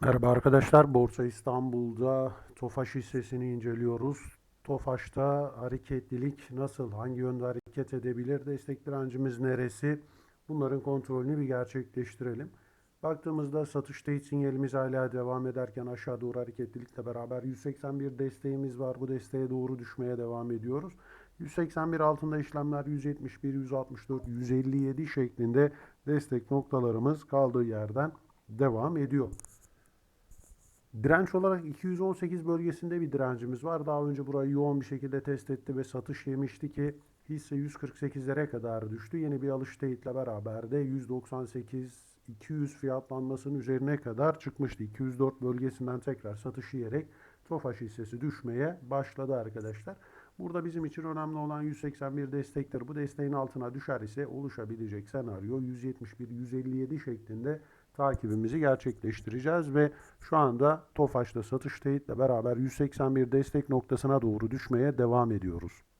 Merhaba arkadaşlar. Borsa İstanbul'da Tofaş hissesini inceliyoruz. Tofaş'ta hareketlilik nasıl, hangi yönde hareket edebilir, destek direncimiz neresi? Bunların kontrolünü bir gerçekleştirelim. Baktığımızda satış teyit sinyalimiz hala devam ederken aşağı doğru hareketlilikle beraber 181 desteğimiz var. Bu desteğe doğru düşmeye devam ediyoruz. 181 altında işlemler 171, 164, 157 şeklinde destek noktalarımız kaldığı yerden devam ediyor. Direnç olarak 218 bölgesinde bir direncimiz var. Daha önce burayı yoğun bir şekilde test etti ve satış yemişti ki hisse 148'lere kadar düştü. Yeni bir alış teyitle beraber de 198 200 fiyatlanmasının üzerine kadar çıkmıştı. 204 bölgesinden tekrar satış yiyerek Tofaş hissesi düşmeye başladı arkadaşlar. Burada bizim için önemli olan 181 destektir. Bu desteğin altına düşer ise oluşabilecek senaryo 171-157 şeklinde takibimizi gerçekleştireceğiz ve şu anda Tofaş'ta satış teyitle beraber 181 destek noktasına doğru düşmeye devam ediyoruz.